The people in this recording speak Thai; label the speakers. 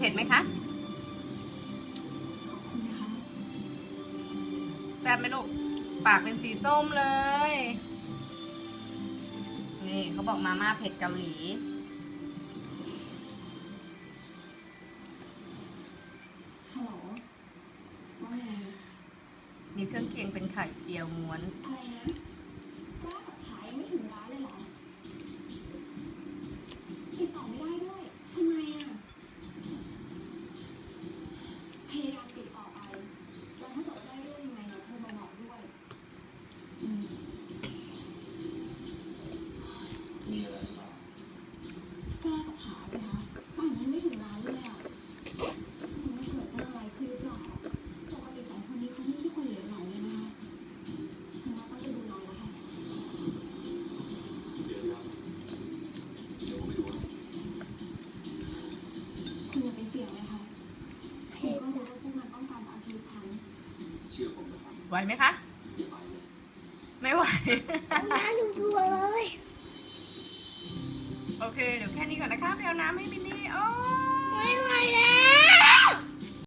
Speaker 1: ผ็ดไหมคะ
Speaker 2: ขอบคุณนะคะ
Speaker 1: แซ่บไหมลูก ปากเป็นสีส้มเลย นี่เขาบอกมาม่าเผ็ดเกาหลี
Speaker 2: ฮัลโหลว่าไง
Speaker 1: มีเครื่องเคียงเป็นไข่เจียวม้วน
Speaker 2: อะไรนะว่ากับขายไม่ถึงร้านเลยเหรอ ติดต่อไม่ได้ด้วย ทำไมอะ พยายามติดต่อไป แล้วถ้าเกิดว่าได้เรื่องยังไงเดี๋ยวโทรมาบอกด้วย อืม
Speaker 3: มีอะไรหรือเปล่า
Speaker 2: กล้ากับขาสิคะป่านนี้ไม่ถึงร้านเลยอะคุณว่าเกิดเรื่องอะไรขึ้นหรือเปล่าปกติสองคนนี้เขาไม่ใช่คนเหลวไหลเลยนะคะฉันว่าต้องไปดูแลแล้วค่ะ
Speaker 3: เดี๋ยวสิครับ เดี๋ยวผมไปดูนะ
Speaker 2: คุณอย่าไปเสี่ยงเลยค่ะคุณก็รู้ว่าพวกมันต้องการจะเอาชีวิตฉัน
Speaker 3: เชื่อผมนะครับ
Speaker 1: ไหวไหมคะ
Speaker 3: อย่าไปเลย
Speaker 1: ไม่ไหว
Speaker 4: น้ำดูดัวเลย
Speaker 1: โอเค เดี๋ยวแค่นี้ก่อนนะคะไปเอาน้ำให้มินนี่โอ้